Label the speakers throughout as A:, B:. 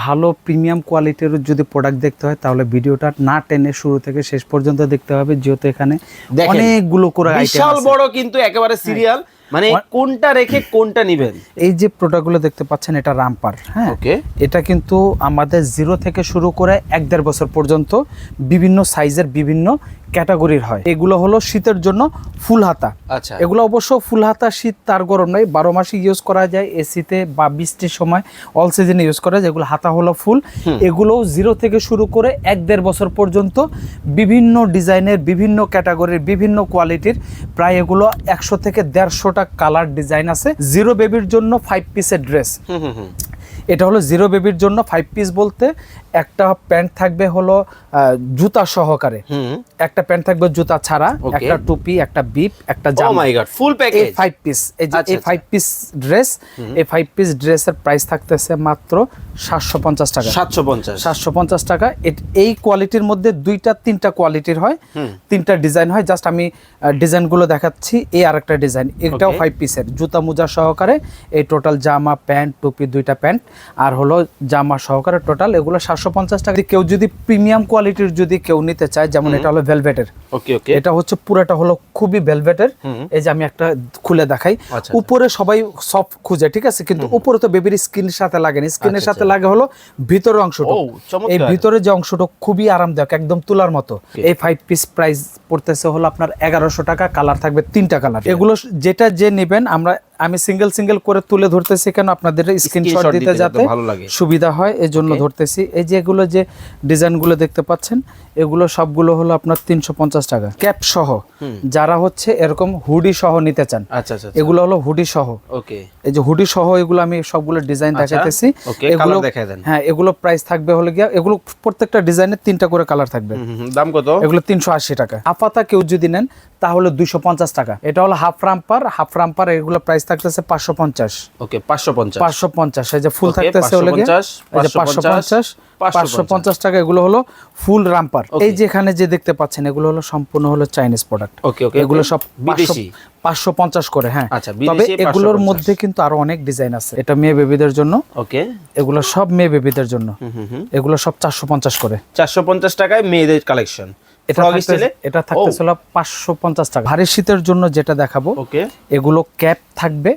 A: ভালো প্রিমিয়াম কোয়ালিটির যদি প্রোডাক্ট দেখতে হয় তাহলে ভিডিওটা না টেনে শুরু থেকে শেষ পর্যন্ত দেখতে হবে যেহেতু এখানে অনেকগুলো করে
B: বিশাল বড় কিন্তু একেবারে সিরিয়াল মানে কোনটা রেখে কোনটা নিবেন?
A: এই যে প্রোডাক্টগুলো দেখতে পাচ্ছেন এটা রামপার হ্যাঁ।
B: ওকে
A: এটা কিন্তু আমাদের জিরো থেকে শুরু করে এক দেড় বছর পর্যন্ত বিভিন্ন সাইজের বিভিন্ন ক্যাটাগরির হয়। এগুলো হলো শীতের জন্য ফুল হাতা।
B: আচ্ছা।
A: এগুলো অবশ্য ফুল হাতা শীত তার গরম নয় বারো মাসে ইউজ করা যায় এসিতে বা বৃষ্টির সময় অল সিজনে ইউজ করা যায়। এগুলো হাতা হলো ফুল। এগুলো জিরো থেকে শুরু করে এক দেড় বছর পর্যন্ত বিভিন্ন ডিজাইনের বিভিন্ন ক্যাটাগরির বিভিন্ন কোয়ালিটির প্রায় এগুলো একশো থেকে দেড়শোটা কালার ডিজাইন আছে। জিরো বেবির জন্য ফাইভ পিসের ড্রেস এটা হলো জিরো বেবির জন্য ফাইভ পিস বলতে একটা প্যান্ট থাকবে হলো জুতা সহকারে।
B: হুম।
A: একটা প্যান্ট থাকবে জুতা ছাড়া একটা টুপি একটা বিপ একটা জামা।
B: ফুল প্যাকেজ
A: ফাইভ পিস এই এই। ফাইভ পিস ড্রেস এই ফাইভ পিস ড্রেসের প্রাইস থাকতেছে মাত্র সাতশো পঞ্চাশ টাকা।
B: 750
A: সাতশো পঞ্চাশ টাকা। এই কোয়ালিটির মধ্যে দুইটা তিনটা কোয়ালিটির হয় তিনটা ডিজাইন হয়। জাস্ট আমি ডিজাইনগুলো দেখাচ্ছি এই আরেকটা ডিজাইন এটাও ফাইভ পিসের জুতা মোজা সহকারে এই টোটাল জামা প্যান্ট টুপি দুইটা প্যান্ট আর হলো জামা সহকারে টোটাল এগুলো সাতশো পঞ্চাশ টাকা। কেউ যদি প্রিমিয়াম কোয়ালিটির যদি কেউ নিতে চায় যেমন এটা হলো ভেলভেটের
B: ওকে ওকে
A: এটা হচ্ছে পুরোটা হলো খুবই ভেলভেটের এই যে আমি একটা খুলে দেখাই।
B: আচ্ছা।
A: উপরে সবাই সফট খুঁজে ঠিক আছে? কিন্তু উপরে তো বেবির স্কিনের সাথে লাগে না। স্কিনের
B: আচ্ছা,
A: সাথে লাগে হলো ভিতরের অংশটা এই ভিতরে যে অংশটা খুবই আরামদায়ক একদম তুলার মতো। এই ফাইভ পিস প্রাইস পড়তেছে হলো আপনার এগারোশো টাকা কালার থাকবে তিনটা কালার এগুলো যেটা যে নেবেন আমরা আমি সিঙ্গেল সিঙ্গেল করে তুলে ধরতেছি কেন? আপনাদের স্ক্রিনশট দিতে
B: যাতে।
A: সুবিধা হয় এই জন্য ধরতেছি। এই যে এগুলো যে ডিজাইনগুলো দেখতে পাচ্ছেন এগুলো সবগুলো হলো আপনার তিনশো পঞ্চাশ টাকা। ক্যাপ সহ। যারা হচ্ছে এরকম হুডি সহ নিতে চান
B: আচ্ছা আচ্ছা
A: এগুলো হলো হুডি সহ।
B: ওকে
A: এই যে হুডি সহ এগুলো আমি সবগুলো ডিজাইন
B: আচ্ছা,
A: দেখাইতেছি। এগুলো। হ্যাঁ এগুলো প্রাইস থাকবে হলো গিয়া এগুলো প্রত্যেকটা ডিজাইনের তিনটা করে কালার থাকবে।
B: দাম কত?
A: এগুলো তিনশো আশি টাকা। আপাতা কেউ যদি নেন তাহলে দুইশো পঞ্চাশ টাকা। এটা হলো হাফ রাম্পার হাফ রাম্পার এগুলো প্রাইস থাকতেছে পাঁচশো পঞ্চাশ।
B: ওকে 550
A: পাঁচশো পঞ্চাশ এই যে ফুল থাকতেছে হলো গিয়ে
B: 550,
A: এই যে পাঁচশো পঞ্চাশ পাঁচশো পঞ্চাশ টাকা এগুলো হলো ফুল রাম্পার। এই যে এখানে যে দেখতে পাচ্ছেন এগুলো হলো সম্পূর্ণ হলো চাইনিজ প্রোডাক্ট
B: Okay, okay,
A: এগুলো সব। পাঁচশো পঞ্চাশ করে হ্যাঁ।
B: আচ্ছা,
A: তবে এগুলোর মধ্যে কিন্তু আরও অনেক ডিজাইন আছে। এটা মেয়ে বেবিদের জন্য।
B: ওকে।
A: এগুলো সব মেয়ে বেবিদের জন্য। এগুলো সব চারশো পঞ্চাশ করে।
B: 450 টাকায় মেয়েদের কালেকশন
A: এটা এটা থাকতেছিল পাঁচশো পঞ্চাশ টাকা। ভারী শীতের জন্য যেটা দেখাবো
B: ওকে।
A: এগুলো ক্যাপ থাকবে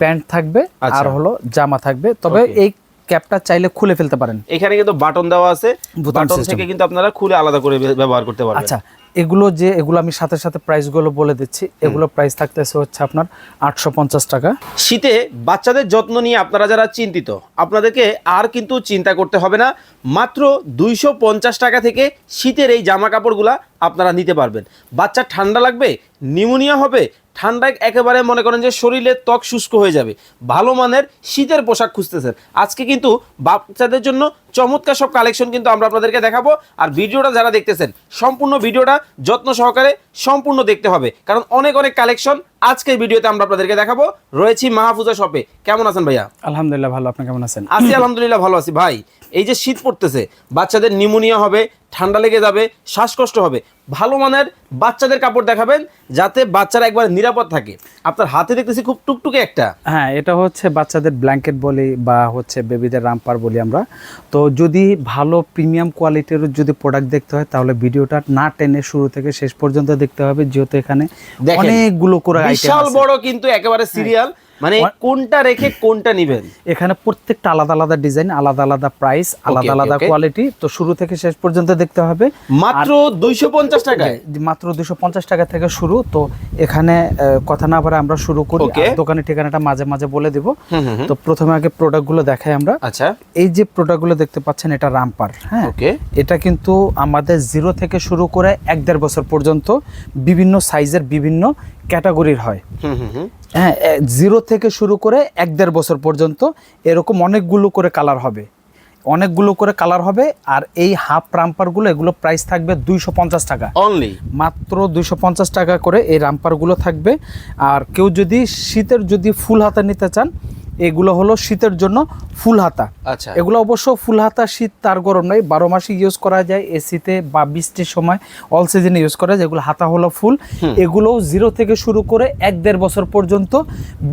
A: প্যান্ট থাকবে
B: আচ্ছা।
A: আর হলো জামা থাকবে। তবে এই ক্যাপটা চাইলে খুলে ফেলতে পারেন।
B: এখানে কিন্তু বাটন দেওয়া আছে। বাটন থেকে কিন্তু আপনারা খুলে আলাদা করে ব্যবহার করতে পারবেন।
A: আচ্ছা এগুলো যে এগুলো আমি সাথে সাথে প্রাইসগুলো বলে দিচ্ছি। এগুলো প্রাইস থাকতেছে হচ্ছে আপনার আটশো পঞ্চাশ টাকা।
B: শীতে বাচ্চাদের যত্ন নিয়ে আপনারা যারা চিন্তিত আপনাদেরকে আর কিন্তু চিন্তা করতে হবে না। মাত্র দুইশো পঞ্চাশ টাকা থেকে শীতের এই জামা কাপড়গুলা আপনারা নিতে পারবেন। বাচ্চা ঠান্ডা লাগবে নিউমোনিয়া হবে ঠান্ডায় একেবারে মনে করেন যে শরীরে ত্বক শুষ্ক হয়ে যাবে। ভালো মানের শীতের পোশাক খুঁজতেছেন। আজকে কিন্তু বাচ্চাদের জন্য চমৎকার সব কালেকশন কিন্তু আমরা আপনাদেরকে দেখাবো। আর ভিডিওটা যারা দেখতেছেন সম্পূর্ণ ভিডিওটা যত্ন সহকারে সম্পূর্ণ দেখতে হবে। কারণ অনেক অনেক কালেকশন আজকের ভিডিওতে আমরা আপনাদেরকে দেখাবো। রয়েছি মাহফুজা শপে। কেমন আছেন ভাইয়া?
A: আলহামদুলিল্লাহ ভালো আপনি কেমন আছেন?
B: আছি আলহামদুলিল্লাহ ভালো আছি। ভাই এই যে শীত পড়তেছে বাচ্চাদের নিউমোনিয়া হবে ঠান্ডা লেগে যাবে শ্বাসকষ্ট হবে। ভালো মানের বাচ্চাদের কাপড় দেখাবেন যাতে বাচ্চারা একবার নিরাপদ থাকে। আপনার হাতে দেখতেছি খুব টুকটুকে একটা।
A: হ্যাঁ এটা হচ্ছে বাচ্চাদের ব্ল্যাঙ্কেট বলি বা হচ্ছে বেবিদের রামপার বলি আমরা। তো যদি ভালো প্রিমিয়াম কোয়ালিটির যদি প্রোডাক্ট দেখতে হয় তাহলে ভিডিওটা না টেনে শুরু থেকে শেষ পর্যন্ত দেখতে হবে যেহেতু এখানে অনেকগুলো করে
B: বিশাল বড় কিন্তু একেবারে সিরিয়াল মানে কোনটা রেখে কোনটা নিবেন?
A: এখানে প্রত্যেকটা আলাদা আলাদা ডিজাইন আলাদা আলাদা প্রাইস আলাদা আলাদা কোয়ালিটি তো শুরু থেকে শেষ পর্যন্ত দেখতে হবে।
B: মাত্র দুইশো পঞ্চাশ টাকায়?
A: মাত্র দুইশো পঞ্চাশ টাকা থেকে শুরু। তো এখানে কথা না বলে আমরা শুরু করি। দোকানের ঠিকানাটা মাঝে মাঝে বলে দিব। তো প্রথমে আগে প্রোডাক্টগুলো দেখাই আমরা।
B: আচ্ছা।
A: এই যে প্রোডাক্টগুলো দেখতে পাচ্ছেন এটা রামপার হ্যাঁ? এটা কিন্তু আমাদের জিরো থেকে শুরু করে এক দেড় বছর পর্যন্ত বিভিন্ন সাইজের বিভিন্ন ক্যাটাগরির হয়।
B: হুম হুম হুম।
A: হ্যাঁ জিরো থেকে শুরু করে এক দেড় বছর পর্যন্ত এরকম অনেকগুলো করে কালার হবে। অনেকগুলো করে কালার হবে আর এই হাফ রাম্পারগুলো এগুলো প্রাইস থাকবে দুইশো পঞ্চাশ টাকা।
B: অনলি
A: মাত্র দুইশো পঞ্চাশ টাকা করে এই রাম্পারগুলো থাকবে। আর কেউ যদি শীতের যদি ফুল হাতা নিতে চান এগুলো হলো শীতের জন্য ফুল হাতা।
B: আচ্ছা।
A: এগুলো অবশ্য ফুল হাতা শীত তার গরম নাই বারো মাসে ইউজ করা যায় এসিতে বা বৃষ্টির সময় অল সিজনে ইউজ করা যায় যেগুলো হাতা হলো ফুল। এগুলো জিরো থেকে শুরু করে এক দেড় বছর পর্যন্ত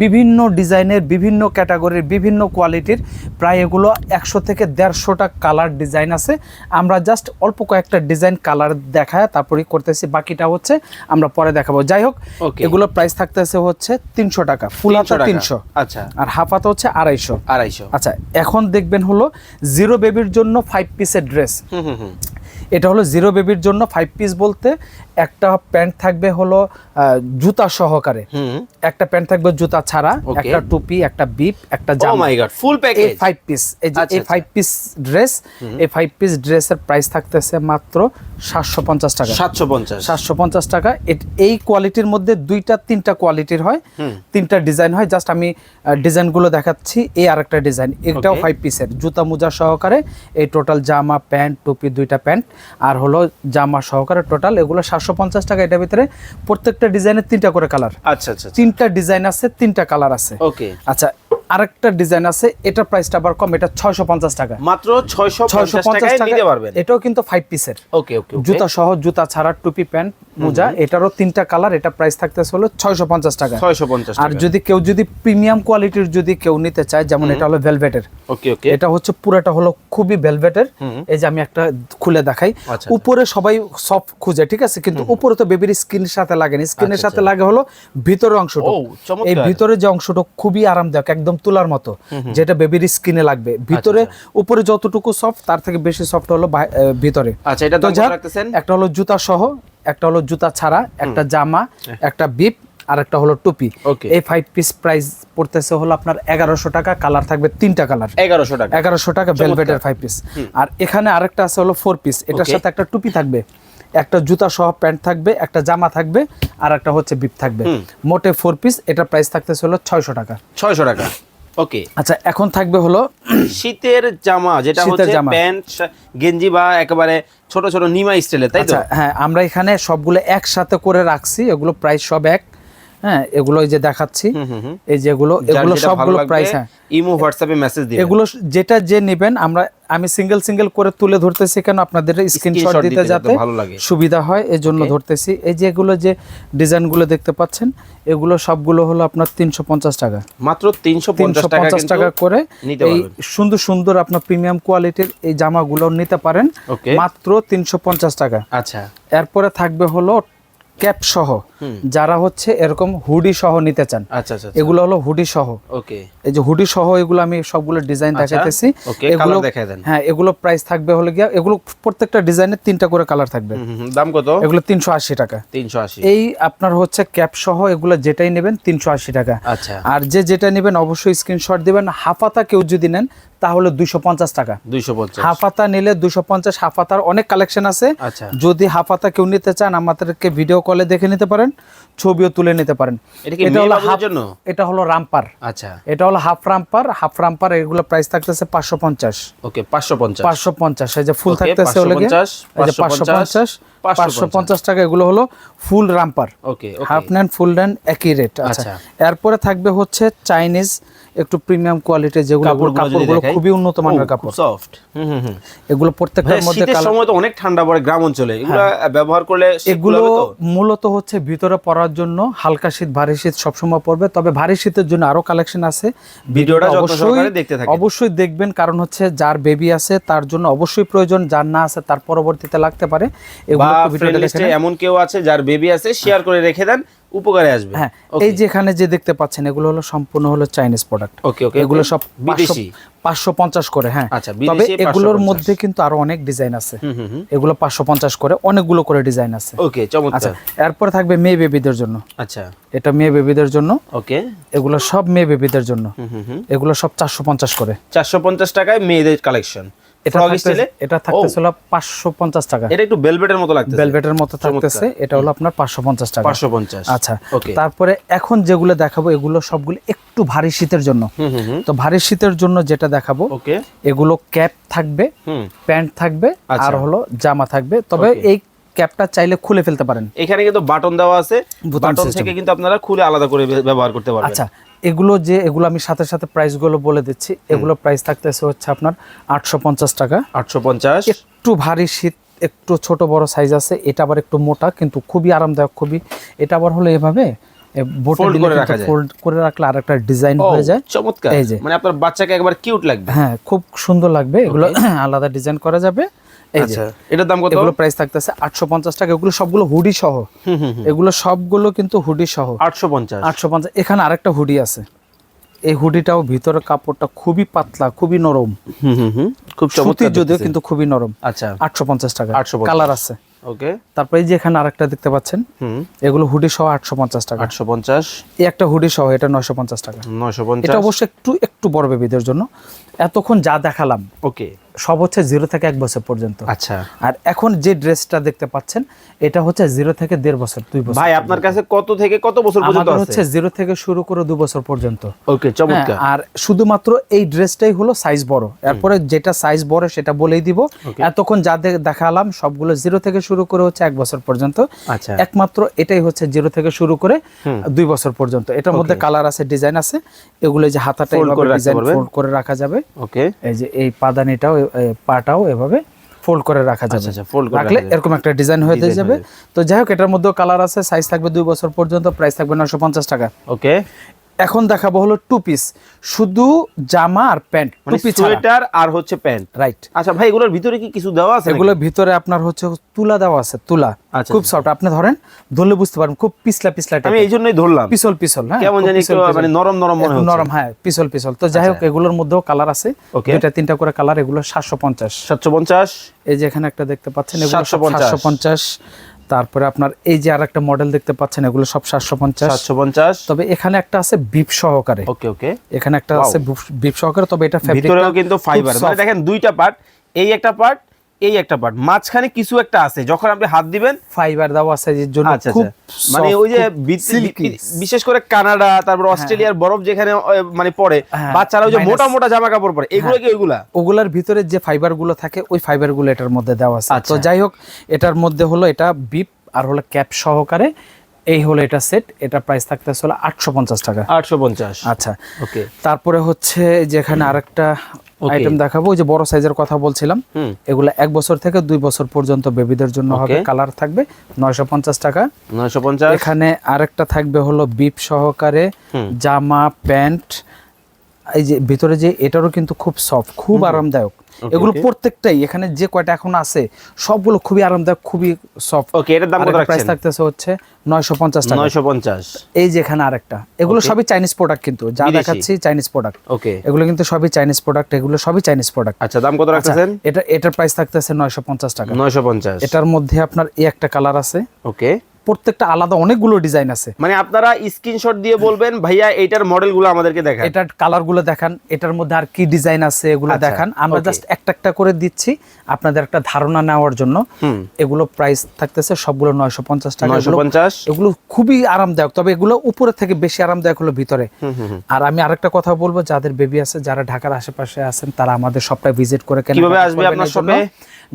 A: বিভিন্ন ডিজাইনের বিভিন্ন ক্যাটাগরির বিভিন্ন কোয়ালিটির প্রায় এগুলো একশো থেকে দেড়শোটা কালার ডিজাইন আছে। আমরা জাস্ট অল্প কয়েকটা ডিজাইন কালার দেখায় তারপরে করতেছি। বাকিটা হচ্ছে আমরা পরে দেখাবো। যাই হোক. এগুলো প্রাইস থাকতেছে হচ্ছে তিনশো টাকা ফুল হাতা তিনশো।
B: আচ্ছা।
A: আর হাফ হাতা হচ্ছে আড়াইশো।
B: আড়াইশো।
A: আচ্ছা এখন দেখবেন হলো জিরো বেবির জন্য ফাইভ পিসের ড্রেস এটা হলো জিরো বেবির জন্য ফাইভ পিস বলতে একটা প্যান্ট থাকবে হলো জুতা সহকারে।
B: হুম।
A: একটা প্যান্ট থাকবে জুতা ছাড়া একটা টুপি একটা বিপ একটা জামা।
B: ফুল প্যাকেজ
A: ফাইভ পিস এই। ফাইভ পিস ড্রেস এই ফাইভ পিস ড্রেসের প্রাইস থাকতেছে মাত্র সাতশো পঞ্চাশ টাকা।
B: সাতশো পঞ্চাশ।
A: সাতশো পঞ্চাশ টাকা। এই কোয়ালিটির মধ্যে দুইটা তিনটা কোয়ালিটির হয় তিনটা ডিজাইন হয়। জাস্ট আমি ডিজাইনগুলো দেখাচ্ছি এই আরেকটা ডিজাইন এটাও ফাইভ পিসের জুতা মোজা সহকারে এই টোটাল জামা প্যান্ট টুপি দুইটা প্যান্ট আর হলো জামা সহকারে টোটাল এগুলো সাতশো পঞ্চাশ টাকা এটার ভিতরে প্রত্যেকটা ডিজাইনের তিনটা করে কালার
B: আচ্ছা আচ্ছা
A: তিনটা ডিজাইন আছে তিনটা কালার আছে।
B: ওকে
A: আচ্ছা আরেকটা ডিজাইন আছে এটার প্রাইসটা আবার কম এটা ছয়শো পঞ্চাশ টাকা।
B: মাত্র ছয়শো
A: ছয়শো
B: পঞ্চাশ
A: পঞ্চাশ
B: টাকায়
A: টাকা
B: নিতে পারবেন।
A: এটাও কিন্তু ফাইভ পিসের
B: ওকে ওকে
A: জুতা সহ জুতা ছাড়া টুপি প্যান্ট মোজা এটারও তিনটা কালার এটা প্রাইস থাকতেছে হলো ছয়শো পঞ্চাশ টাকা।
B: ছয়শো পঞ্চাশ
A: আর যদি কেউ যদি প্রিমিয়াম কোয়ালিটির যদি কেউ নিতে চায় যেমন এটা হলো ভেলভেটের
B: ওকে ওকে।
A: এটা হচ্ছে পুরোটা হলো খুবই ভেলভেটের এই যে আমি একটা খুলে দেখাই।
B: আচ্ছা,
A: উপরে সবাই সফট খুঁজে ঠিক আছে? কিন্তু উপরে তো বেবির স্কিনের সাথে লাগেনি। স্কিনের
B: আচ্ছা,
A: সাথে লাগে হলো ভিতরের অংশটা এই ভিতরে যে অংশটা খুবই আরামদায়ক একদম তুলার মতো যেটা বেবির স্কিনে লাগবে। ভিতরে উপরে যতটুকু সফট তার থেকে বেশি সফট হলো ভিতরে।
B: আচ্ছা এটা
A: তো একটা হলো জুতা সহ একটা হলো জুতা ছাড়া একটা জামা একটা বিপ আর একটা হলো টুপি. এই ফাইভ পিস প্রাইস পড়তেছে হলো আপনার এগারোশো টাকা কালার থাকবে তিনটা কালার
B: এগারোশো টাকা।
A: এগারোশো টাকা ভেলভেটের ফাইভ পিস আর এখানে আরেকটা আছে হলো ফোর পিস এটার সাথে একটা টুপি থাকবে একটা জুতা সহ প্যান্ট থাকবে একটা জামা থাকবে আর একটা হচ্ছে বিপ থাকবে। মোটে ফোর পিস এটার প্রাইস থাকতেছে হলো ছয়শো টাকা।
B: ছয়শো টাকা। ওকে।
A: আচ্ছা এখন থাকবে হলো
B: শীতের জামা যেটা হচ্ছে প্যান্ট গেঞ্জি বা একেবারে ছোট ছোট নিমা স্টাইলে তাই তো?
A: আচ্ছা হ্যাঁ আমরা এখানে সবগুলো একসাথে করে রাখছি এগুলো প্রায় সব এক। হ্যাঁ এগুলো যে দেখাচ্ছি। এই যেগুলো এগুলো সবগুলো প্রাইস হ্যাঁ।
B: ইমো হোয়াটসঅ্যাপে মেসেজ দিবেন
A: এগুলো যেটা যে নেবেন আমরা আমি সিঙ্গেল সিঙ্গেল করে তুলে ধরতেছি কেন? আপনাদের স্ক্রিনশট দিতে
B: যাতে।
A: সুবিধা হয় এই জন্য. ধরতেছি। এই যে এগুলো যে ডিজাইনগুলো দেখতে পাচ্ছেন এগুলো সবগুলো হলো আপনার তিনশো পঞ্চাশ টাকা।
B: মাত্র তিনশো পঞ্চাশ টাকা
A: করে এই সুন্দর সুন্দর আপনার প্রিমিয়াম কোয়ালিটির এই জামাগুলো নিতে পারেন। মাত্র তিনশো পঞ্চাশ টাকা।
B: আচ্ছা।
A: এরপরে থাকবে হলো ক্যাপ সহ যারা হচ্ছে এরকম হুডি সহ নিতে চান।
B: আচ্ছা আচ্ছা
A: এগুলো হলো হুডি সহ।
B: ওকে।
A: এই যে হুডি সহ এগুলো আমি সবগুলো ডিজাইন
B: আচ্ছা,
A: দেখাইতেছি। এগুলো
B: দেখায় দেন।
A: হ্যাঁ এগুলো প্রাইস থাকবে হলো গিয়া এগুলো প্রত্যেকটা ডিজাইনের তিনটা করে কালার থাকবে।
B: দাম কত?
A: এগুলো তিনশো আশি টাকা।
B: তিনশো আশি।
A: এই আপনার হচ্ছে ক্যাপ সহ এগুলো যেটাই নেবেন তিনশো আশি টাকা।
B: আচ্ছা।
A: আর যে যেটা নেবেন অবশ্যই স্ক্রিনশট দিবেন। হাফাতা কেউ যদি নেন তাহলে দুইশো পঞ্চাশ টাকা।
B: দুইশো পঞ্চাশ।
A: হাফাতা নিলে দুশো পঞ্চাশ হাফাতার অনেক কালেকশন আছে।
B: আচ্ছা।
A: যদি হাফাতা কেউ নিতে চান আমাদেরকে ভিডিও কলে দেখে নিতে পারেন ছবিও তুলে নিতে পারেন।
B: এটা
A: হলো এটা হলো রামপার।
B: আচ্ছা।
A: এটা হলো হাফ রামপার। হাফ রামপার এগুলো প্রাইস থাকতেছে পাঁচশো পঞ্চাশ।
B: ওকে পাঁচশো পঞ্চাশ।
A: পাঁচশো পঞ্চাশ এই যে ফুল থাকতেছে হলো গিয়ে,
B: 550,
A: এই যে পাঁচশো পঞ্চাশ পাঁচশো পঞ্চাশ টাকা এগুলো হলো ফুল রামপার।
B: ওকে
A: হাফ নেন ফুল নেন একই রেট আচ্ছা।
B: আচ্ছা।
A: এরপরে থাকবে হচ্ছে চাইনিজ একটু প্রিমিয়াম কোয়ালিটির যেগুলো কাপড়গুলো খুবই উন্নত মানের কাপড়।
B: সফট হুম হুম
A: এগুলো প্রত্যেকটার মধ্যে
B: শীতের সময় তো অনেক ঠান্ডা পড়ে গ্রাম অঞ্চলে। এগুলো ব্যবহার করলে
A: এগুলো মূলত হচ্ছে ভিতরে পরার জন্য হালকা শীত ভারী শীত সবসময় পড়বে। তবে ভারী শীতের জন্য আরও কালেকশন আছে।
B: ভিডিওটা
A: অবশ্যই
B: দেখতে থাকেন।
A: অবশ্যই দেখবেন কারণ হচ্ছে যার বেবি আছে তার জন্য অবশ্যই প্রয়োজন। যার না আছে তার পরবর্তীতে লাগতে পারে। এগুলো।
B: এমন কেউ আছে যার বেবি আছে শেয়ার করে রেখে দেন। উপকারে আসবে।
A: হ্যাঁ এই যে এখানে যে দেখতে পাচ্ছেন এগুলো হলো সম্পূর্ণ হলো চাইনিজ প্রোডাক্ট
B: ওকে ওকে
A: এগুলো সব
B: বিদেশি?
A: পাঁচশো পঞ্চাশ করে হ্যাঁ।
B: আচ্ছা,
A: তবে এগুলোর মধ্যে কিন্তু আরও অনেক ডিজাইন আছে। এগুলো পাঁচশো পঞ্চাশ করে অনেকগুলো করে ডিজাইন আছে।
B: ওকে
A: আচ্ছা এরপরে থাকবে মেয়ে বেবিদের জন্য।
B: আচ্ছা।
A: এটা মেয়ে বেবিদের জন্য।
B: ওকে
A: এগুলো সব মেয়ে বেবিদের জন্য। এগুলো সব চারশো পঞ্চাশ করে।
B: চারশো পঞ্চাশ টাকায় মেয়েদের কালেকশন
A: এটা
B: ফ্রক
A: থাকতেছে-
B: স্টাইলে?
A: এটা থাকতেছিল পাঁচশো পঞ্চাশ টাকা।
B: এটা একটু বেলভেটের মতো লাগতেছে।
A: ভেলভেটের মতো থাকতেছে এটা হলো আপনার পাঁচশো পঞ্চাশ টাকা।
B: পাঁচশো পঞ্চাশ।
A: আচ্ছা তারপরে এখন যেগুলো দেখাবো এগুলো সবগুলো একটু ভারী শীতের জন্য। তো ভারী শীতের জন্য যেটা দেখাবো
B: ওকে।
A: এগুলো ক্যাপ থাকবে প্যান্ট থাকবে
B: আচ্ছা।
A: আর হলো জামা থাকবে। তবে এই ক্যাপটা চাইলে খুলে ফেলতে পারেন।
B: এখানে কিন্তু বাটন দেওয়া আছে। বাটন থেকে কিন্তু আপনারা খুলে আলাদা করে ব্যবহার করতে পারবেন।
A: আচ্ছা এগুলো যে এগুলো আমি সাথে সাথে প্রাইসগুলো বলে দিচ্ছি। এগুলো প্রাইস থাকতেছে হচ্ছে আপনার আটশো পঞ্চাশ টাকা।
B: আটশো পঞ্চাশ।
A: একটু ভারী শীত একটু ছোট বড় সাইজ আছে এটা আবার একটু মোটা কিন্তু খুবই আরামদায়ক খুবই এটা আবার হলো এভাবে
B: করে রাখা যায়।
A: ফোল্ড করে রাখলে আর একটা ডিজাইন হয়ে যায়।
B: চমৎকার।
A: এই যে।
B: মানে আপনার বাচ্চাকে একবার কিউট লাগবে।
A: হ্যাঁ খুব সুন্দর লাগবে। এগুলো আলাদা ডিজাইন করা যাবে।
B: আচ্ছা এটার দাম কত?
A: এগুলো প্রাইস থাকতেছে আটশো পঞ্চাশ টাকা। এগুলো সবগুলো হুডি সহ।
B: হুম হুম হুম।
A: এগুলো সবগুলো কিন্তু হুডি সহ।
B: আটশো পঞ্চাশ।
A: আটশো পঞ্চাশ এখানে আরেকটা হুডি আছে। এই হুডিটাও ভিতরের কাপড়টা খুবই পাতলা খুবই নরম।
B: হুম হুম হুম খুব চমৎকার
A: যদিও কিন্তু খুবই নরম।
B: আচ্ছা।
A: আটশো পঞ্চাশ টাকা।
B: 850
A: কালার আছে।
B: ওকে।
A: তারপরে এই যে এখানে আরেকটা দেখতে পাচ্ছেন
B: হুম।
A: এগুলো হুডি সহ আটশো পঞ্চাশ টাকা।
B: আটশো পঞ্চাশ।
A: এই একটা হুডি সহ এটা নয়শো পঞ্চাশ টাকা।
B: নয়শো
A: এটা
B: পঞ্চাশ
A: অবশ্য একটু একটু বড় বেবিদের জন্য। এতক্ষণ যা দেখালাম
B: ওকে
A: সব হচ্ছে জিরো থেকে এক বছর পর্যন্ত।
B: আচ্ছা।
A: আর এখন যে ড্রেসটা দেখতে পাচ্ছেন এটা হচ্ছে জিরো থেকে দেড় বছর দুই বছর
B: ভাই আপনার কাছে কত থেকে কত বছর পর্যন্ত আছে?
A: হচ্ছে জিরো থেকে শুরু করে দু বছর পর্যন্ত।
B: ওকে চমৎকার।
A: হ্যাঁ, আর শুধুমাত্র এই ড্রেসটাই হলো সাইজ বড়। এরপরে যেটা সাইজ বড় সেটা বলেই দিব। এতক্ষণ যা দেখালাম সবগুলো জিরো থেকে শুরু করে হচ্ছে এক বছর পর্যন্ত।
B: আচ্ছা।
A: একমাত্র এটাই হচ্ছে জিরো থেকে শুরু করে দুই বছর পর্যন্ত। এটার মধ্যে কালার আছে ডিজাইন আছে। এগুলো যে হাতাটা ডিজাইন করে রাখা যাবে।
B: ওকে।
A: এই যে এই পাদানিটাও পাটাও এভাবে ফোল্ড করে রাখা যাবে।
B: আচ্ছা, ফোল্ড করে
A: রাখলে এরকম একটা ডিজাইন হয়ে যাবে। তো যাই হোক এটার মধ্যেও কালার আছে সাইজ থাকবে দুই বছর পর্যন্ত প্রাইস থাকবে নশো পঞ্চাশ টাকা।
B: ওকে।
A: এখন দেখাবো হলো টু পিস শুধু জামা আর প্যান্ট
B: মানে
A: টু পিস
B: সোয়েটার আর হচ্ছে প্যান্ট।
A: রাইট
B: আচ্ছা ভাই এগুলোর ভিতরে কি কিছু দেওয়া আছে?
A: এগুলোর ভিতরে আপনার হচ্ছে তুলা দেওয়া আছে তুলা।
B: আচ্ছা,
A: খুব সফট আপনি ধরেন ধরলে বুঝতে পারবেন খুব পিছলা পিছলা
B: আমি এই জন্যই ধরলাম।
A: পিছল পিছল হ্যাঁ
B: কেমন জানি একটু মানে নরম নরম মনে হচ্ছে।
A: নরম হ্যাঁ পিছল পিছল। তো যাই হোক এগুলোর মধ্যেও কালার আছে. দুইটা তিনটা করে কালার এগুলো সাতশো পঞ্চাশ।
B: সাতশো পঞ্চাশ।
A: এই যে এখানে একটা দেখতে পাচ্ছেন এগুলো
B: 750
A: সাতশো পঞ্চাশ। তারপরে আপনার এই যে আর একটা মডেল দেখতে পাচ্ছেন এগুলো সব সাতশো পঞ্চাশ।
B: সাতশো পঞ্চাশ।
A: তবে এখানে একটা আছে বিপ সহকারে।
B: ওকে ওকে।
A: এখানে একটা আছে বিপ সহকারে তবে এটা
B: কিন্তু ফাইবার মানে দেখেন দুইটা পার্ট এই একটা পার্ট এই একটা পার্ট মাঝখানে কিছু একটা আছে যখন আপনি হাত দিবেন
A: ফাইবার দেওয়া আছে জন্য
B: আচ্ছা
A: খুব
B: আচ্ছা। মানে ওই যে বিশেষ করে কানাডা তারপর অস্ট্রেলিয়ার বরফ যেখানে মানে পড়ে
A: হ্যাঁ,
B: বাচ্চারা ওই যে মোটা মোটা জামা কাপড় পরে এগুলো কি ওইগুলা?
A: ওগুলার ভিতরে যে ফাইবারগুলো থাকে ওই ফাইবারগুলো এটার মধ্যে দেওয়া আছে।
B: আচ্ছা।
A: তো যাই হোক এটার মধ্যে হলো এটা বিপ আর হলো ক্যাপ সহকারে এই হলো এটা সেট এটা প্রাইস থাকতে হলো আটশো পঞ্চাশ টাকা।
B: আটশো পঞ্চাশ।
A: আচ্ছা।
B: ওকে।
A: তারপরে হচ্ছে যেখানে আরেকটা আইটেম দেখাবো ওই যে বড় সাইজের কথা বলছিলাম এগুলো এক বছর থেকে দুই বছর পর্যন্ত বেবিদের জন্য হবে কালার থাকবে নয়শো পঞ্চাশ টাকা।
B: নয়শো পঞ্চাশ।
A: এখানে আরেকটা থাকবে হলো বিপ সহকারে জামা প্যান্ট এই যে ভিতরে যে এটারও কিন্তু খুব সফট খুব আরামদায়ক। এগুলো প্রত্যেকটাই এখানে যে কয়টা এখন আছে সবগুলো খুবই আরামদায়ক খুবই সফট
B: ওকে এটার দাম কত
A: প্রাইস থাকতেছে হচ্ছে নয়শো পঞ্চাশ টাকা।
B: নয়শো পঞ্চাশ।
A: এই যে এখানে আরেকটা এগুলো সবই চাইনিজ প্রোডাক্ট কিন্তু যা দেখাচ্ছি চাইনিজ প্রোডাক্ট
B: ওকে
A: এগুলো কিন্তু সবই চাইনিজ প্রোডাক্ট এগুলো সবই চাইনিজ প্রোডাক্ট
B: আচ্ছা দাম কত রাখতেছেন?
A: এটা এটার প্রাইস থাকতেছে নয়শো পঞ্চাশ টাকা।
B: নয়শো পঞ্চাশ।
A: এটার মধ্যে আপনার এই একটা কালার আছে।
B: ওকে
A: প্রত্যেকটা আলাদা অনেকগুলো ডিজাইন আছে।
B: মানে আপনারা স্ক্রিনশট দিয়ে বলবেন ভাইয়া এইটার মডেলগুলো আমাদেরকে দেখান।
A: এটার কালারগুলো দেখান এটার মধ্যে আর কি ডিজাইন আছে এগুলো
B: আচ্ছা,
A: দেখান। আমরা জাস্ট একটা একটা করে দিচ্ছি আপনাদের একটা ধারণা নেওয়ার জন্য। এগুলো প্রাইস থাকতেছে সবগুলো নয়শো পঞ্চাশ টাকা। এগুলো- খুবই আরামদায়ক তবে এগুলো উপরে থেকে বেশি আরামদায়ক হলো ভিতরে। আর আমি আরেকটা কথা বলব যাদের বেবি আছে যারা ঢাকার আশেপাশে আছেন তারা আমাদের সবটা ভিজিট করে
B: কীভাবে আসবে আপনার?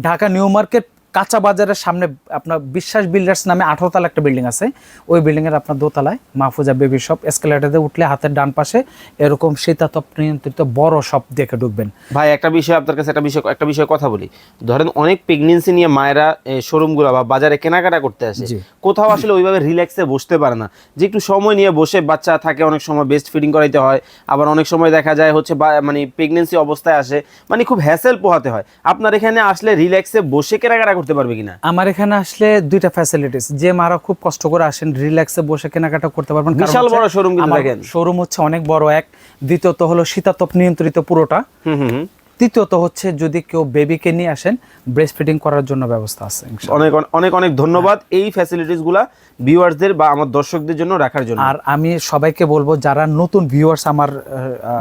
A: ঢাকা নিউ মার্কেট কাঁচা বাজারের সামনে আপনার বিশ্বাস বিল্ডার্স নামে আঠারো তলা একটা বিল্ডিং আছে। ওই বিল্ডিং এর আপনার দোতলায় মাহফুজা বেবি শপ। এসকেলেটারে উঠলে হাতের ডান পাশে এরকম শীতাতপ নিয়ন্ত্রিত বড় শপ দেখে ঢুকবেন।
B: ভাই একটা বিষয় আপনার কাছে একটা বিষয় একটা বিষয় কথা বলি। ধরেন অনেক প্রেগনেন্সি নিয়ে মায়েরা শোরুমগুলো বা বাজারে কেনাকাটা করতে আসে। কোথাও আসলে ওইভাবে রিল্যাক্সে বসতে পারে না। যে একটু সময় নিয়ে বসে বাচ্চা থাকে অনেক সময় বেস্ট ফিডিং করাইতে হয়। আবার অনেক সময় দেখা যায় হচ্ছে মানে প্রেগনেন্সি অবস্থায় আসে। মানে খুব হ্যাসেল পোহাতে হয়। আপনার এখানে আসলে রিল্যাক্সে বসে কেনাকাটা করতে পারবে কিনা
A: আমার এখানে আসলে দুইটা ফ্যাসিলিটিস যে মারা খুব কষ্ট করে আসেন রিল্যাক্সে বসে কেনাকাটা করতে পারবেন
B: বিশাল বড় শোরুম কিন্তু দেখেন।
A: শোরুম হচ্ছে অনেক বড় এক দ্বিতীয়ত হলো শীতাতপ নিয়ন্ত্রিত পুরোটা
B: হুম হুম হুম।
A: তৃতীয়ত হচ্ছে যদি কেউ বেবিকে নিয়ে আসেন ব্রেস্ট ফিডিং করার জন্য ব্যবস্থা আছে
B: অনেক অনেক অনেক ধন্যবাদ এই ফ্যাসিলিটিসগুলা ভিউয়ার্সদের বা আমার দর্শকদের জন্য রাখার জন্য।
A: আর আমি সবাইকে বলব যারা নতুন ভিউয়ার্স আমার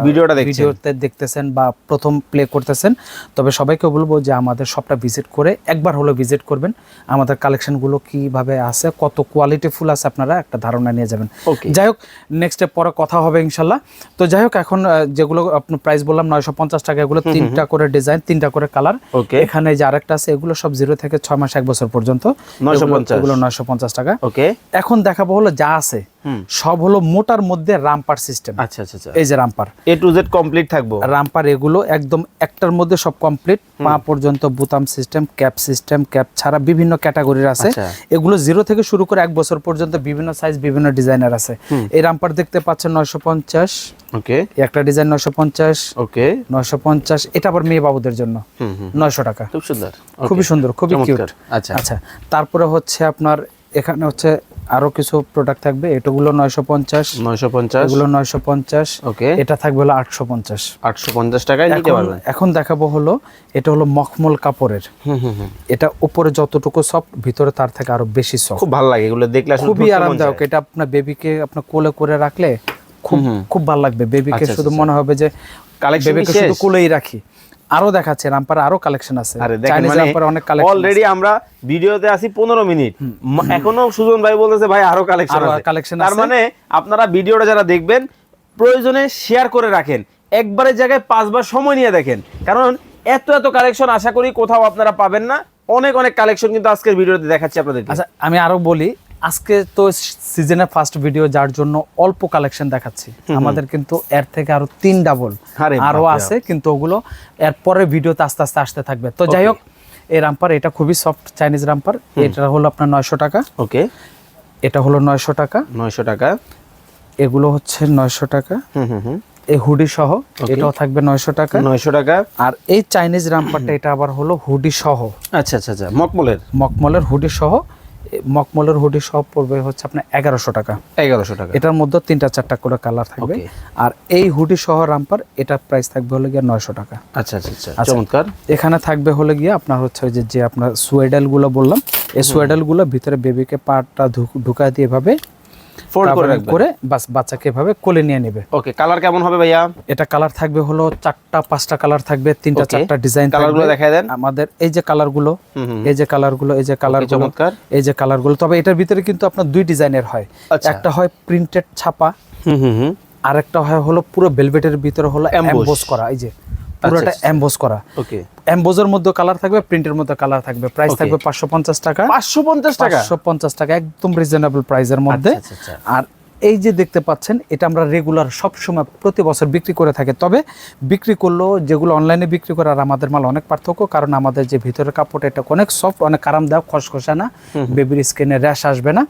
B: ভিডিওটা।
A: ভিডিওতে দেখতেছেন বা প্রথম প্লে করতেছেন তবে সবাইকে বলব যে আমাদের সবটা ভিজিট করে একবার হলো ভিজিট করবেন। আমাদের কালেকশনগুলো কীভাবে আছে কত কোয়ালিটি ফুল আছে আপনারা একটা ধারণা নিয়ে যাবেন. যাই হোক নেক্সট পরে কথা হবে ইনশাল্লাহ তো যাই হোক এখন যেগুলো আপনার প্রাইস বললাম নয়শো পঞ্চাশ টাকা এগুলো তিনটা করে ডিজাইন তিনটা করে কালার. এখানে যে আরেকটা আছে এগুলো সব জিরো থেকে ছয় মাস এক বছর পর্যন্ত।
B: 950
A: এগুলো নয়শো পঞ্চাশ টাকা।
B: ওকে
A: এখন দেখাবো হলো যা আছে। সব হলো মোটার মধ্যে রামপার সিস্টেম।
B: আচ্ছা আচ্ছা আচ্ছা।
A: এই যে romper.
B: A to Z complete থাকব?
A: রামপার এগুলো একদম একটার মধ্যে সব কমপ্লিট পা পর্যন্ত বুতাম সিস্টেম ক্যাপ সিস্টেম ক্যাপ ছাড়া বিভিন্ন ক্যাটাগরির আছে।
B: আচ্ছা।
A: এগুলো জিরো থেকে শুরু করে এক বছর পর্যন্ত বিভিন্ন সাইজ বিভিন্ন ডিজাইনার আছে। এই রামপার দেখতে পাচ্ছেন নয়শো পঞ্চাশ।
B: ওকে।
A: একটা ডিজাইন নয়শো পঞ্চাশ।
B: ওকে।
A: নয়শো পঞ্চাশ। এটা আবার মেয়ে বাবুদের জন্য। নয়শো টাকা।
B: খুব সুন্দর।
A: খুবই সুন্দর খুবই কিউট
B: আচ্ছা।
A: আচ্ছা। তারপরে হচ্ছে আপনার এখানে হচ্ছে আরও কিছু প্রোডাক্ট থাকবে। এটাগুলো নয়শো পঞ্চাশ
B: নয়শো পঞ্চাশ।
A: এগুলো নয়শো পঞ্চাশ
B: ওকে।
A: এটা থাকবে হলো আটশো পঞ্চাশ।
B: আটশো পঞ্চাশ টাকায় নিতে পারবেন।
A: এখন দেখাবো হলো এটা হলো মখমল কাপড়ের।
B: হুম হুম হুম।
A: এটা উপরে যতটুকু সফট ভিতরে তার থেকে আরও বেশি সফট
B: খুব ভালো লাগে এগুলো দেখলে
A: খুবই আরামদায়ক। এটা আপনার বেবিকে আপনার কোলে করে রাখলে খুব খুব ভালো লাগবে। বেবিকে
B: আচ্ছা,
A: শুধু
B: আচ্ছা,
A: মনে হবে যে
B: Collection কি
A: বেবিকে শুধু কোলেই রাখি। আরও দেখাচ্ছে রামপার আরও কালেকশন আছে।
B: মানে
A: অনেক কালেকশন
B: অলরেডি আমরা ভিডিওতে আছি পনেরো মিনিট। এখনও সুজন ভাই বলতেছে ভাই আরও কালেকশন আছে। তার মানে আপনারা ভিডিওটা যারা দেখবেন প্রয়োজনে শেয়ার করে রাখেন। একবারের জায়গায় পাঁচবার সময় নিয়ে দেখেন। কারণ এত এত কালেকশন আশা করি কোথাও আপনারা পাবেন না। অনেক অনেক কালেকশন কিন্তু আজকের ভিডিওতে দেখাচ্ছি আপনাদের
A: আচ্ছা আমি আরও বলি আজকে তো সিজনের ফার্স্ট ভিডিও যার জন্য অল্প কালেকশন দেখাচ্ছি। আমাদের কিন্তু এর থেকে আরও তিন ডাবল
B: আরও
A: আছে কিন্তু ওগুলো এর পরের ভিডিওতে আস্তে আস্তে আসতে থাকবে। তো যাই হোক এই রামপার এটা খুবই সফট চাইনিজ রামপার এটা হলো আপনার নয়শো টাকা।
B: ওকে
A: এটা হলো নয়শো টাকা।
B: নয়শো টাকা।
A: এগুলো হচ্ছে নয়শো টাকা।
B: হুম হুম হুম।
A: এই হুডি সহ এটাও থাকবে নয়শো টাকা।
B: নয়শো টাকা।
A: আর এই চাইনিজ রামপারটা এটা আবার হলো হুডি সহ।
B: আচ্ছা আচ্ছা আচ্ছা। মকমলের।
A: মকমলের হুডি সহ। মকমলের হুডি সব পড়বে হচ্ছে আপনার এগারোশো টাকা।
B: এগারোশো টাকা।
A: এটার মধ্যে তিনটা চারটা করে কালার থাকবে। আর এই হুডি সহ রামপার এটার প্রাইস থাকবে হলে গিয়ে নয়শো টাকা।
B: আচ্ছা আচ্ছা আচ্ছা।
A: আচ্ছা।
B: চমৎকার।
A: এখানে থাকবে হলে গিয়ে আপনার হচ্ছে ওই যে যে আপনার সোয়েডালগুলো বললাম এই সোয়েডালগুলো ভিতরে বেবিকে পাটটা ঢুকা দিয়ে এভাবে
B: ফোল্ড করে
A: করে বাস বাচ্চাকে এভাবে কোলে নিয়ে নেবে।
B: ওকে কালার কেমন হবে ভাইয়া?
A: এটা কালার থাকবে হলো চারটা পাঁচটা কালার থাকবে তিনটা চারটা ডিজাইন
B: কালারগুলো দেখায় দেন।
A: আমাদের এই যে কালারগুলো
B: হুম হুম।
A: এই যে কালারগুলো এই যে কালার
B: চমৎকার।
A: এই যে কালারগুলো। তবে এটার ভিতরে কিন্তু আপনার দুই ডিজাইনের হয়।
B: আচ্ছা।
A: একটা হয় প্রিন্টেড ছাপা
B: হুম হুম হুম।
A: আর একটা হয় হলো পুরো ভেলভেটের ভিতরে হলো। এমবোস করা এই যে। পুরোটা
B: আচ্ছা।
A: এমবোস করা।
B: ওকে
A: এমবোজের মধ্যে কালার থাকবে প্রিন্টের মধ্যে কালার থাকবে। প্রাইস থাকবে পাঁচশো পঞ্চাশ টাকা।
B: পাঁচশো পঞ্চাশ টাকা?
A: পাঁচশো পঞ্চাশ টাকা একদম রিজনেবল প্রাইসের মধ্যে।
B: আচ্ছা, আচ্ছা,
A: আর এই যে দেখতে পাচ্ছেন এটা আমরা রেগুলার সব সময় প্রতি বছর বিক্রি করে থাকি। তবে বিক্রি করলেও যেগুলো অনলাইনে বিক্রি করে আর আমাদের মাল অনেক পার্থক্য কারণ আমাদের যে ভিতরের কাপড় এটা অনেক সফট অনেক আরামদায়ক খসখসা না। বেবির স্কিনে র্যাশ আসবে না।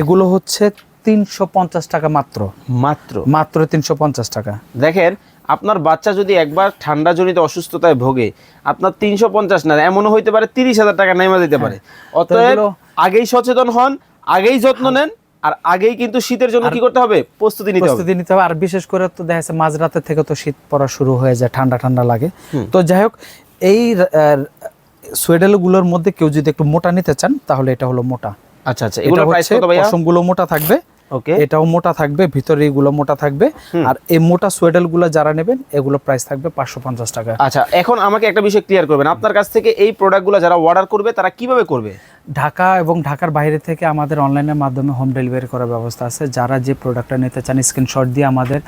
A: এগুলো হচ্ছে তিনশো পঞ্চাশ টাকা মাত্র।
B: মাত্র?
A: মাত্র তিনশো পঞ্চাশ টাকা।
B: দেখেন আপনার বাচ্চা যদি একবার ঠান্ডা জনিত অসুস্থতায় ভোগে আপনার তিনশো পঞ্চাশ না এমনও হইতে পারে তিরিশ হাজার টাকা নেমে যেতে পারে। অতএব আগেই সচেতন হন আগেই যত্ন নেন আর আগেই কিন্তু শীতের জন্য কি করতে হবে? প্রস্তুতি নিতে হবে।
A: প্রস্তুতি নিতে হবে। আর বিশেষ করে তো দেখা যাচ্ছে মাঝরাতে থেকে তো শীত পড়া শুরু হয়ে যায় ঠান্ডা ঠান্ডা লাগে। তো যাই হোক এই সোয়েডেলগুলোর মধ্যে কেউ যদি একটু মোটা নিতে চান তাহলে এটা হলো মোটা।
B: আচ্ছা আচ্ছা এগুলো প্রাইস কত
A: পশমগুলো মোটা থাকবে।
B: ওকে
A: এটাও মোটা থাকবে ভিতরে এগুলো মোটা থাকবে। আর এই মোটা সোয়েডেলগুলো যারা নেবেন এগুলো প্রাইস থাকবে পাঁচশো পঞ্চাশ টাকা।
B: আচ্ছা এখন আমাকে একটা বিষয় ক্লিয়ার করবেন। আপনার কাছ থেকে এই প্রোডাক্টগুলো যারা অর্ডার করবে তারা কীভাবে করবে?
A: ঢাকা এবং ঢাকার বাইরে থেকে আমাদের অনলাইনের মাধ্যমে হোম ডেলিভারি করার ব্যবস্থা আছে। যারা যে প্রোডাক্টটা নিতে চান স্ক্রিনশট দিয়ে আমাদের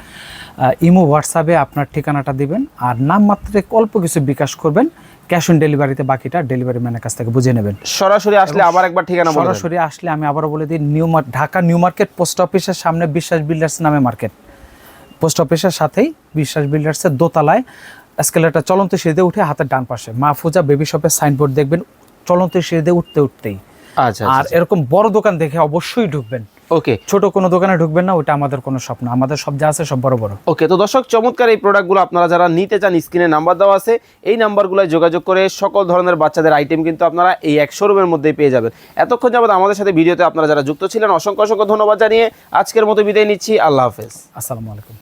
A: ইমো হোয়াটসঅ্যাপে আপনার ঠিকানাটা দিবেন। আর নাম মাত্রে অল্প কিছু বিকাশ করবেন। ক্যাশ অন ডেলিভারিতে বাকিটা ডেলিভারি ম্যানের কাছ থেকে বুঝে নেবেন।
B: সরাসরি আসলে আবার একবার ঠিকানা
A: সরাসরি আসলে আমি আবারও বলে দিই new Dhaka new market post অফিসের সামনে বিশ্বাস বিল্ডার্স নামে মার্কেট। পোস্ট অফিসের সাথেই বিশ্বাস বিল্ডার্সের দোতলায় এসকেলেটার চলন্ত সিঁড়িতে উঠে হাতের ডান পাশে। মাহফুজা বেবি শপের সাইনবোর্ড দেখবেন চলন্ত সিঁড়িতে উঠতে উঠতেই।
B: আচ্ছা
A: আর এরকম বড় দোকান দেখে অবশ্যই ঢুকবেন।
B: ওকে
A: ছোট কোনো দোকানে ঢুকবেন না ওটা আমাদের কোনো স্বপ্ন। আমাদের সব যা আছে সব বড় বড়।
B: ওকে তো দর্শক চমৎকার এই প্রোডাক্টগুলো আপনারা যারা নিতে চান স্ক্রিনে নাম্বার দেওয়া আছে। এই নাম্বারগুলোয় যোগাযোগ করে সকল ধরনের বাচ্চাদের আইটেম কিন্তু আপনারা এই এক শোরুমের মধ্যেই পেয়ে যাবেন। এতক্ষণ যাবত আমাদের সাথে ভিডিওতে আপনারা যারা যুক্ত ছিলেন অসংখ্য অসংখ্য ধন্যবাদ জানিয়ে আজকের মতো বিদায় নিচ্ছি। আল্লাহ হাফেজ।
A: আসসালামু আলাইকুম।